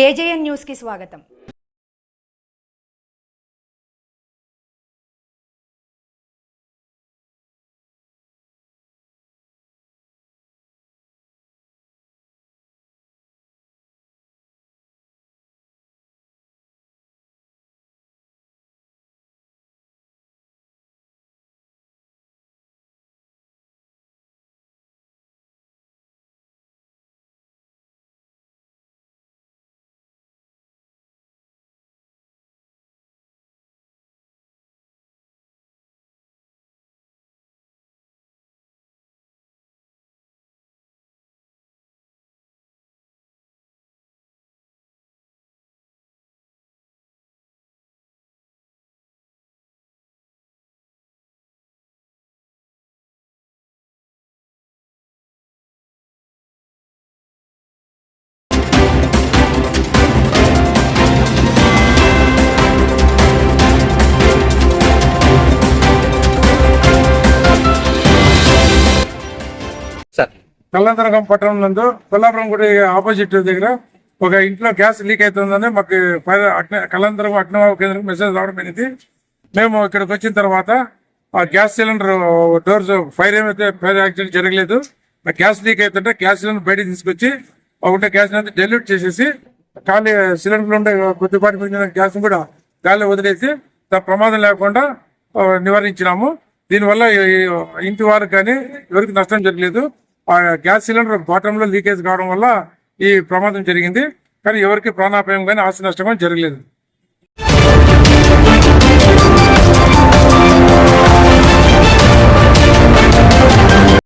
AJN న్యూస్కి స్వాగతం. తెల్లందరగం పట్టణం నందు కొల్లాపురం గుడి ఆపోజిట్ దగ్గర ఒక ఇంట్లో గ్యాస్ లీక్ అవుతుందని మాకు ఫైర్ అగ్ని కేంద్రం మెసేజ్ రావడం అనేది మేము ఇక్కడికి వచ్చిన తర్వాత ఆ గ్యాస్ సిలిండర్ డోర్స్ ఫైర్ ఏమైతే ఫైర్ యాక్సిడెంట్ జరగలేదు గ్యాస్ లీక్ అవుతుంటే గ్యాస్ సిలిండర్ బయటకు తీసుకొచ్చి ఒకటే గ్యాస్ అంతా డెల్యూట్ చేసేసి ఖాళీ సిలిండర్లు ఉండే కొద్దిపాటి మిగిలిన గ్యాస్ కూడా గాలి వదిలేసి ప్రమాదం లేకుండా నివారించినాము. దీనివల్ల ఇంటి వారికి కానీ ఎవరికి నష్టం జరగలేదు. గ్యాస్ సిలిండర్ గోటంలో లీకేజ్ కావడం వల్ల ఈ ప్రమాదం జరిగింది. కానీ ఎవరికి ప్రాణాపాయం కానీ ఆస్తి నష్టం కానీ జరగలేదు.